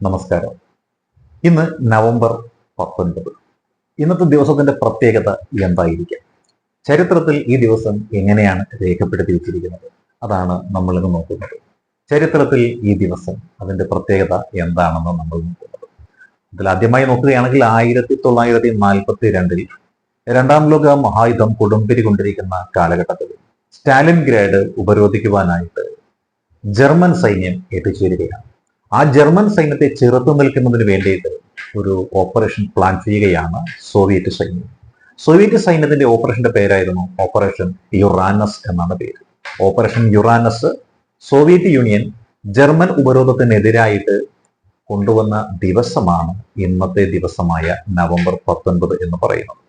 നമസ്കാരം. ഇന്ന് നവംബർ പത്തൊൻപത്. ഇന്നത്തെ ദിവസത്തിന്റെ പ്രത്യേകത എന്തായിരിക്കും? ചരിത്രത്തിൽ ഈ ദിവസം എങ്ങനെയാണ് രേഖപ്പെടുത്തി വെച്ചിരിക്കുന്നത് അതാണ് നമ്മൾ ഇന്ന് നോക്കുന്നത്. ചരിത്രത്തിൽ ഈ ദിവസം അതിന്റെ പ്രത്യേകത എന്താണെന്ന് നമ്മൾ നോക്കുന്നത്. അതിൽ ആദ്യമായി നോക്കുകയാണെങ്കിൽ ആയിരത്തി തൊള്ളായിരത്തി നാൽപ്പത്തി രണ്ടിൽ രണ്ടാം ലോക മഹായുദ്ധം കൊടുമ്പിരി കൊണ്ടിരിക്കുന്ന കാലഘട്ടത്തിൽ സ്റ്റാലിൻ ഗ്രേഡ് ഉപരോധിക്കുവാനായിട്ട് ജർമ്മൻ സൈന്യം എത്തിച്ചേരുകയാണ്. ആ ജർമ്മൻ സൈന്യത്തെ ചെറുത്തു നിൽക്കുന്നതിന് വേണ്ടിയിട്ട് ഒരു ഓപ്പറേഷൻ പ്ലാൻ ചെയ്യുകയാണ് സോവിയറ്റ് സൈന്യം. സോവിയറ്റ് സൈന്യത്തിന്റെ ഓപ്പറേഷന്റെ പേരായിരുന്നു ഓപ്പറേഷൻ യുറാനസ് എന്നാണ് പേര്. Operation Uranus Soviet Union German ഉപരോധത്തിനെതിരായിട്ട് കൊണ്ടുവന്ന ദിവസമാണ് ഇന്നത്തെ ദിവസമായ നവംബർ പത്തൊൻപത് എന്ന് പറയുന്നത്.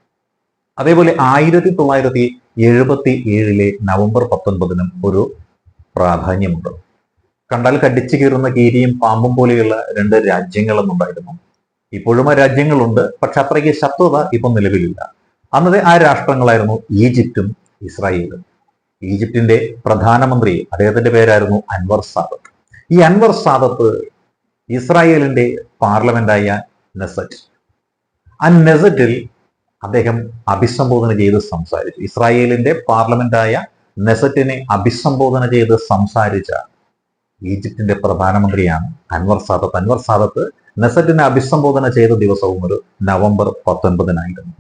അതേപോലെ ആയിരത്തി തൊള്ളായിരത്തി എഴുപത്തി ഏഴിലെ നവംബർ പത്തൊൻപതിനും ഒരു പ്രാധാന്യമുണ്ട്. കണ്ടാൽ കടിച്ചു കീറുന്ന കീരിയും പാമ്പും പോലെയുള്ള രണ്ട് രാജ്യങ്ങളും ഉണ്ടായിരുന്നു. ഇപ്പോഴും ആ രാജ്യങ്ങളുണ്ട് പക്ഷെ അത്രയ്ക്ക് ശത്രുത ഇപ്പം നിലവിലില്ല. അന്നത്തെ ആ രാഷ്ട്രങ്ങളായിരുന്നു ഈജിപ്തും ഇസ്രായേലും. ഈജിപ്തിന്റെ പ്രധാനമന്ത്രി അദ്ദേഹത്തിന്റെ പേരായിരുന്നു അൻവർ സാദത്ത്. ഈ അൻവർ സാദത്ത് ഇസ്രായേലിന്റെ പാർലമെന്റായ നെസറ്റ്. ആ നെസറ്റിൽ അദ്ദേഹം അഭിസംബോധന ചെയ്ത് സംസാരിച്ചു. ഇസ്രായേലിന്റെ പാർലമെന്റായ നെസറ്റിനെ അഭിസംബോധന ചെയ്ത് സംസാരിച്ച ഈജിപ്തിന്റെ പ്രധാനമന്ത്രിയാണ് അൻവർ സാദത്ത്. അൻവർ സാദത്ത് നെസറ്റിനെ അഭിസംബോധന ചെയ്ത ദിവസവും ഒരു നവംബർ പത്തൊൻപതിനായിരുന്നു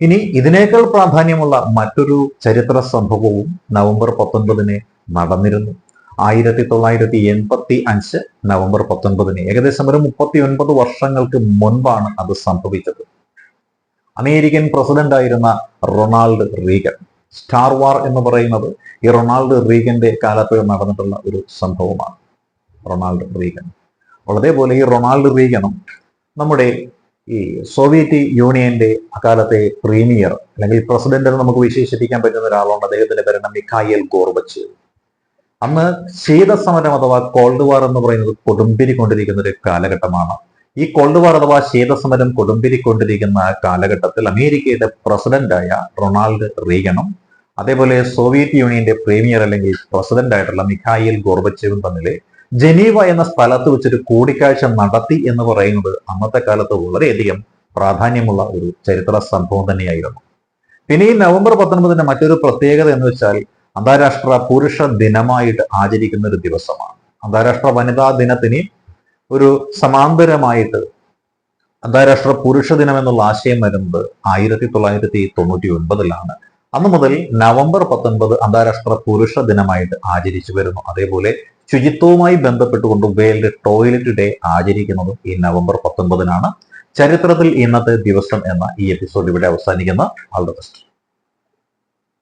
ഇനി ഇതിനേക്കാൾ പ്രാധാന്യമുള്ള മറ്റൊരു ചരിത്ര സംഭവവും നവംബർ പത്തൊൻപതിന് നടന്നിരുന്നു. ആയിരത്തി തൊള്ളായിരത്തി എൺപത്തി അഞ്ച് നവംബർ പത്തൊൻപതിന് ഏകദേശം ഒരു മുപ്പത്തി ഒൻപത് വർഷങ്ങൾക്ക് മുൻപാണ് അത് സംഭവിച്ചത്. അമേരിക്കൻ പ്രസിഡന്റ് ആയിരുന്ന റൊണാൾഡ് റീഗൻ സ്റ്റാർ വാർ എന്ന് പറയുന്നത് ഈ റൊണാൾഡ് റീഗന്റെ കാലത്ത് നടന്നിട്ടുള്ള ഒരു സംഭവമാണ്. Ronald Reagan. അതേപോലെ ഈ റൊണാൾഡ് റീഗനും നമ്മുടെ ഈ സോവിയറ്റ് യൂണിയന്റെ അക്കാലത്തെ പ്രീമിയർ അല്ലെങ്കിൽ പ്രസിഡന്റ് നമുക്ക് വിശേഷിപ്പിക്കാൻ പറ്റുന്ന ഒരാളാണ് അദ്ദേഹത്തിന്റെ പേരാണ് മിഖായൽ ഗോർബച്ച്. അന്ന് ശീതസമരം അഥവാ കോൾഡ് വാർ എന്ന് പറയുന്നത് കൊടുമ്പിരി കൊണ്ടിരിക്കുന്ന ഒരു കാലഘട്ടമാണ്. ഈ കോൾഡ് വാർ അഥവാ ശീതസമരം കൊടുമ്പിരിക്കൊണ്ടിരിക്കുന്ന കാലഘട്ടത്തിൽ അമേരിക്കയുടെ പ്രസിഡന്റായ റൊണാൾഡ് റീഗനും അതേപോലെ സോവിയറ്റ് യൂണിയന്റെ പ്രീമിയർ അല്ലെങ്കിൽ പ്രസിഡന്റ് ആയിട്ടുള്ള മിഖായിൽ ഗോർബച്ചേവും തമ്മിൽ ജനീവ എന്ന സ്ഥലത്ത് വെച്ചൊരു കൂടിക്കാഴ്ച നടത്തി എന്ന് പറയുന്നത് അന്നത്തെ കാലത്ത് വളരെയധികം പ്രാധാന്യമുള്ള ഒരു ചരിത്ര സംഭവം തന്നെയായിരുന്നു. പിന്നെ ഈ നവംബർ പത്തൊൻപതിന്റെ മറ്റൊരു പ്രത്യേകത എന്ന് വെച്ചാൽ അന്താരാഷ്ട്ര പുരുഷ ദിനമായിട്ട് ആചരിക്കുന്ന ഒരു ദിവസമാണ്. അന്താരാഷ്ട്ര വനിതാ ദിനത്തിന് ഒരു സമാന്തരമായിട്ട് അന്താരാഷ്ട്ര പുരുഷ ദിനം എന്നുള്ള ആശയം വരുന്നത് ആയിരത്തി തൊള്ളായിരത്തി തൊണ്ണൂറ്റി ഒൻപതിലാണ് അന്ന് മുതൽ നവംബർ പത്തൊൻപത് അന്താരാഷ്ട്ര പുരുഷ ദിനമായിട്ട് ആചരിച്ചു വരുന്നു. അതേപോലെ ശുചിത്വവുമായി ബന്ധപ്പെട്ടുകൊണ്ട് വേൾഡ് ടോയ്ലറ്റ് ഡേ ആചരിക്കുന്നതും ഈ നവംബർ പത്തൊൻപതിനാണ്. ചരിത്രത്തിൽ ഇന്നത്തെ ദിവസം എന്ന ഈ എപ്പിസോഡ് ഇവിടെ അവസാനിക്കുന്ന. All the best